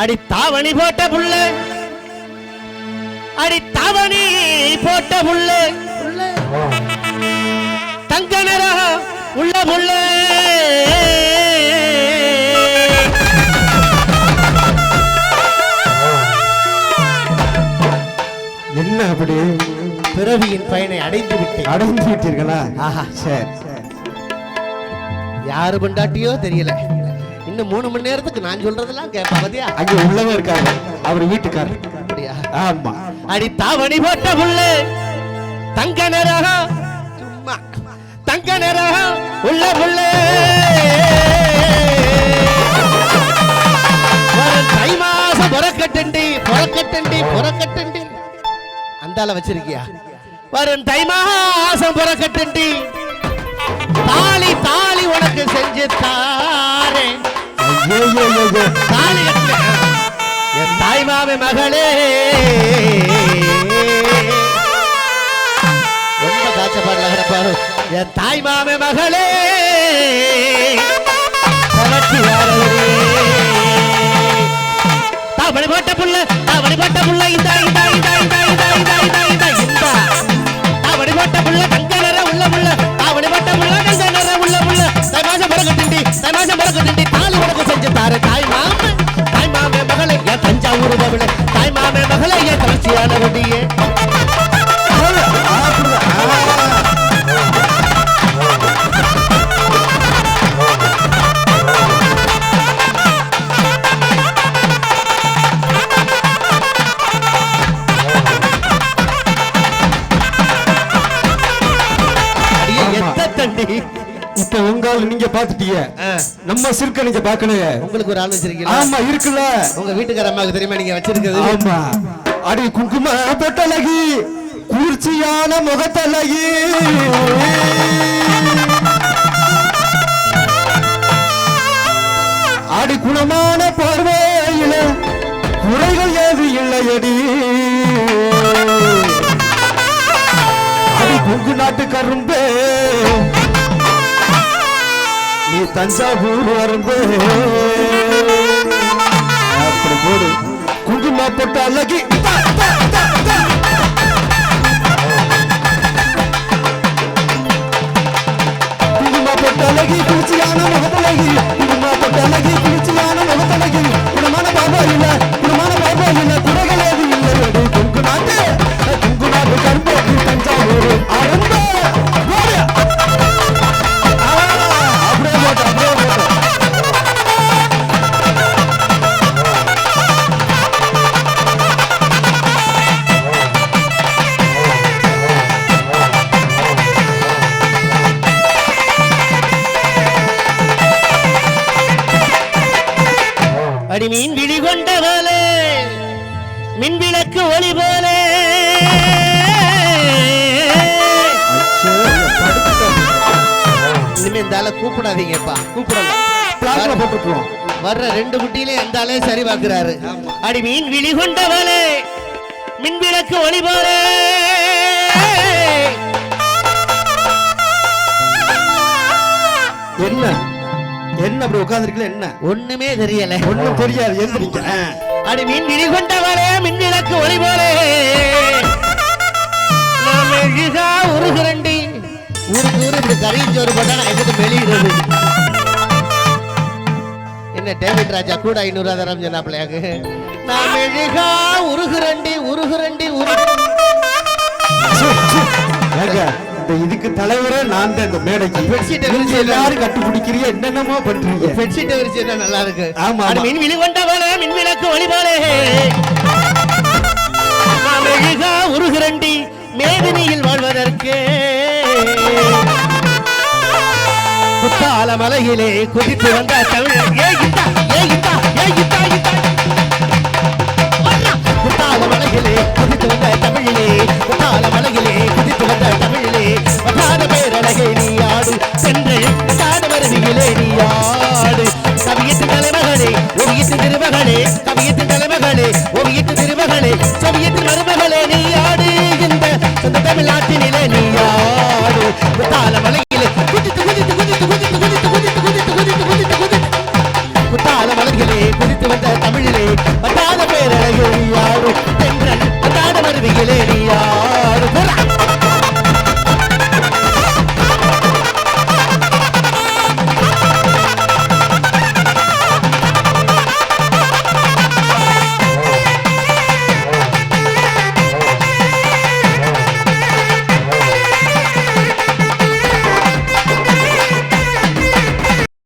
அடி தாவணி போட்ட புள்ள. அடி தாவணி போட்ட புள்ள. தங்க நிறம் உள்ள புள்ள. என்ன அப்படி? பிறவியின் பயனை அடைந்து விட்டேன். அடைந்து விட்டீர்களா? ஆஹா சரி. யாரு பொண்டாட்டியோ தெரியல. இன்னும் மூணு மணி நேரத்துக்கு நான் சொல்றதெல்லாம் கேட்பா பாத்தியா? அங்க உள்ளவன் இருக்காரு. அவர் வீட்டுக்காரர். அப்படியா? ஆமா. அடி தாவணி போட்ட புள்ள. தங்க நிறம் சும்மா. தங்க நிறம் உள்ள புள்ள. தை மாசம் புறக்கட்டண்டி புறக்கட்டண்டி புறக்கட்டண்டி. அந்தால வச்சிருக்கியா? வரும் தை மாசம் புறக்கட்டண்டி. தாலி தாலி உனக்கு செஞ்சு தாரேன். என் தாய் மாமி மகளே. ரொம்ப காச்சப்பாடு நகரப்பாரு என் தாய் மாமி மகளே. தாவடி போட்ட புள்ள தாவடி போட்ட புள்ள இந்த ஆமா. எத்த தண்டி இப்ப உங்கால நீங்க பாத்துட்டீங்க நம்ம சிறுக்க நீங்க பாக்கணும் உங்களுக்கு ஒரு ஆள் வச்சிருக்கீங்களா? ஆமா இருக்குல்ல. உங்க வீட்டுக்கார அம்மாவுக்கு தெரியுமா நீங்க வச்சிருக்கிறது? ஆமா. அடி குங்கும தொட்டழகி குளிர்ச்சியான முகத்தழகி அடி குணமான பார்வையில குறைகள் ஏது இல்லையடி. அடி குங்கு நாட்டு கரும்பே. தஞ்சாவூர் வந்து அப்படி போடு. குங்குமா போட்ட அழகி. அடி மீன் விழி கொண்டவளே மின் விளக்கு ஒளி போலே. இனிமே இந்த ஆளை கூப்பிடாதீங்கப்பா. கூப்பிடல பிளாக்ல போட்டுருக்கோம் வர்ற ரெண்டு குட்டியிலே அந்த ஆளே சரி பார்க்கிறாரு. அடி மீன் விழி கொண்டவளே மின் விளக்கு ஒளி போலே. என்ன? என்ன அப்படி உட்கார்ந்துருக்கல என்ன? ஒண்ணுமே தெரியல. ஒண்ணும் தெரியாது. எந்திரிக்க. அடி மீன் விழி கொண்டவளே மின் விளக்கு ஒளி போலே மெழுகா உருகுரண்டி ஊருக்கு ஊரு இப்படி கறிஞ்சோறு போட்டா நான் எங்கிட்ட மெழுகிறது என்ன டேவிட் ராஜா கூட ஐநூறு ஆதாரம் சொன்னாப்லையாக்கு நான் மெழுகா உருகுரண்டி உருகுரண்டி உருகு இந்த இதுக்கு தலைவரே நான் தான் இந்த மேடைக்கு பெட்ஷீட்டை நீங்க விரிச்சு எல்லாரும் கட்டுப்பிடிக்கிறீங்க என்னென்னமோ பண்றீங்க. பெட்ஷீட்டை விரிச்சு என்ன நல்லா இருக்கு? ஆமா. மின் விழி கொண்டவளே மின் விளக்கு ஒளி போலே. நான் மெழுகா உருகுரண்டி மேதினியில் வாழ்வதற்கே. குத்தால மலையிலே குதித்து வந்த தமிழர் ஏ இத்தா ஏ இத்தா ஏ இத்தா இத்தா குத்தால மலையிலே குதித்து வந்த தமிழிலே